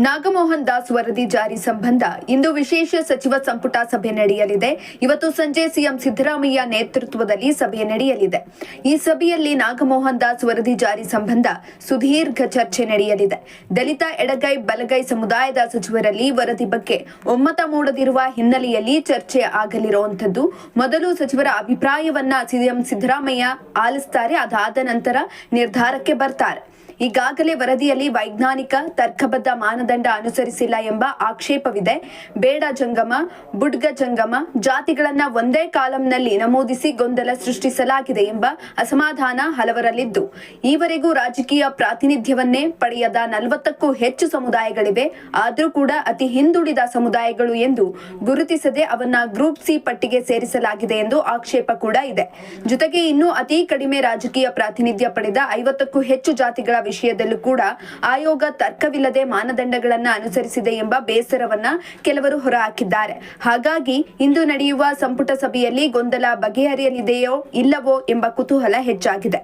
ನಾಗಮೋಹನ್ ದಾಸ್ ವರದಿ ಜಾರಿ ಸಂಬಂಧ ಇಂದು ವಿಶೇಷ ಸಚಿವ ಸಂಪುಟ ಸಭೆ ನಡೆಯಲಿದೆ. ಇವತ್ತು ಸಂಜೆ ಸಿಎಂ ಸಿದ್ದರಾಮಯ್ಯ ನೇತೃತ್ವದಲ್ಲಿ ಸಭೆ ನಡೆಯಲಿದೆ. ಈ ಸಭೆಯಲ್ಲಿ ನಾಗಮೋಹನ್ ದಾಸ್ ವರದಿ ಜಾರಿ ಸಂಬಂಧ ಸುದೀರ್ಘ ಚರ್ಚೆ ನಡೆಯಲಿದೆ. ದಲಿತ ಎಡಗೈ ಬಲಗೈ ಸಮುದಾಯದ ಸಚಿವರಲ್ಲಿ ವರದಿ ಬಗ್ಗೆ ಒಮ್ಮತ ಮೂಡದಿರುವ ಹಿನ್ನೆಲೆಯಲ್ಲಿ ಚರ್ಚೆ ಆಗಲಿರುವಂತದ್ದು ಮೊದಲು ಸಚಿವರ ಅಭಿಪ್ರಾಯವನ್ನ ಸಿಎಂ ಸಿದ್ದರಾಮಯ್ಯ ಆಲಿಸ್ತಾರೆ. ಅದಾದ ನಂತರ ನಿರ್ಧಾರಕ್ಕೆ ಬರ್ತಾರೆ. ಈಗಾಗಲೇ ವರದಿಯಲ್ಲಿ ವೈಜ್ಞಾನಿಕ ತರ್ಕಬದ್ಧ ಮಾನದಂಡ ಅನುಸರಿಸಿಲ್ಲ ಎಂಬ ಆಕ್ಷೇಪವಿದೆ. ಬೇಡ ಜಂಗಮ, ಬುಡ್ಗ ಜಂಗಮ, ಜಾತಿಗಳನ್ನ ಒಂದೇ ಕಾಲಂನಲ್ಲಿ ನಮೂದಿಸಿ ಗೊಂದಲ ಸೃಷ್ಟಿಸಲಾಗಿದೆ ಎಂಬ ಅಸಮಾಧಾನ ಹಲವರಲ್ಲಿದ್ದು, ಈವರೆಗೂ ರಾಜಕೀಯ ಪ್ರಾತಿನಿಧ್ಯವನ್ನೇ ಪಡೆಯದ ನಲವತ್ತಕ್ಕೂ ಹೆಚ್ಚು ಸಮುದಾಯಗಳಿವೆ. ಆದರೂ ಕೂಡ ಅತಿ ಹಿಂದುಳಿದ ಸಮುದಾಯಗಳು ಎಂದು ಗುರುತಿಸದೆ ಅವನ್ನ ಗ್ರೂಪ್ ಸಿ ಪಟ್ಟಿಗೆ ಸೇರಿಸಲಾಗಿದೆ ಎಂದು ಆಕ್ಷೇಪ ಕೂಡ ಇದೆ. ಜೊತೆಗೆ ಇನ್ನೂ ಅತಿ ಕಡಿಮೆ ರಾಜಕೀಯ ಪ್ರಾತಿನಿಧ್ಯ ಪಡೆದ ಐವತ್ತಕ್ಕೂ ಹೆಚ್ಚು ಜಾತಿಗಳ ವಿಷಯದಲ್ಲೂ ಕೂಡ ಆಯೋಗ ತರ್ಕವಿಲ್ಲದೆ ಮಾನದಂಡಗಳನ್ನ ಅನುಸರಿಸಿದೆ ಎಂಬ ಬೇಸರವನ್ನ ಕೆಲವರು ಹೊರಹಾಕಿದ್ದಾರೆ. ಹಾಗಾಗಿ ಇಂದು ನಡೆಯುವ ಸಂಪುಟ ಸಭೆಯಲ್ಲಿ ಗೊಂದಲ ಬಗೆಹರಿಯಲಿದೆಯೋ ಇಲ್ಲವೋ ಎಂಬ ಕುತೂಹಲ ಹೆಚ್ಚಾಗಿದೆ.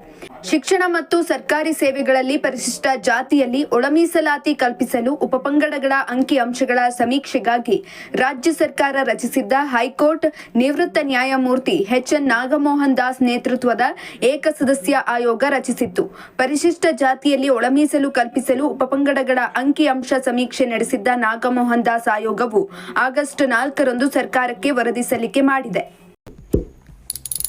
ಶಿಕ್ಷಣ ಮತ್ತು ಸರ್ಕಾರಿ ಸೇವೆಗಳಲ್ಲಿ ಪರಿಶಿಷ್ಟ ಜಾತಿಯಲ್ಲಿ ಒಳಮೀಸಲಾತಿ ಕಲ್ಪಿಸಲು ಉಪಪಂಗಡಗಳ ಅಂಕಿ ಅಂಶಗಳ ಸಮೀಕ್ಷೆಗಾಗಿ ರಾಜ್ಯ ಸರ್ಕಾರ ರಚಿಸಿದ್ದ ಹೈಕೋರ್ಟ್ ನಿವೃತ್ತ ನ್ಯಾಯಮೂರ್ತಿ ಎಚ್ ಎನ್ ನಾಗಮೋಹನ್ ದಾಸ್ ನೇತೃತ್ವದ ಏಕಸದಸ್ಯ ಆಯೋಗ ರಚಿಸಿತ್ತು. ಪರಿಶಿಷ್ಟ ಜಾತಿಯಲ್ಲಿ ಒಳಮೀಸಲು ಕಲ್ಪಿಸಲು ಉಪಪಂಗಡಗಳ ಅಂಕಿಅಂಶ ಸಮೀಕ್ಷೆ ನಡೆಸಿದ್ದ ನಾಗಮೋಹನ್ ದಾಸ್ ಆಯೋಗವು ಆಗಸ್ಟ್ ನಾಲ್ಕರಂದು ಸರ್ಕಾರಕ್ಕೆ ವರದಿ ಸಲ್ಲಿಕೆ ಮಾಡಿದೆ.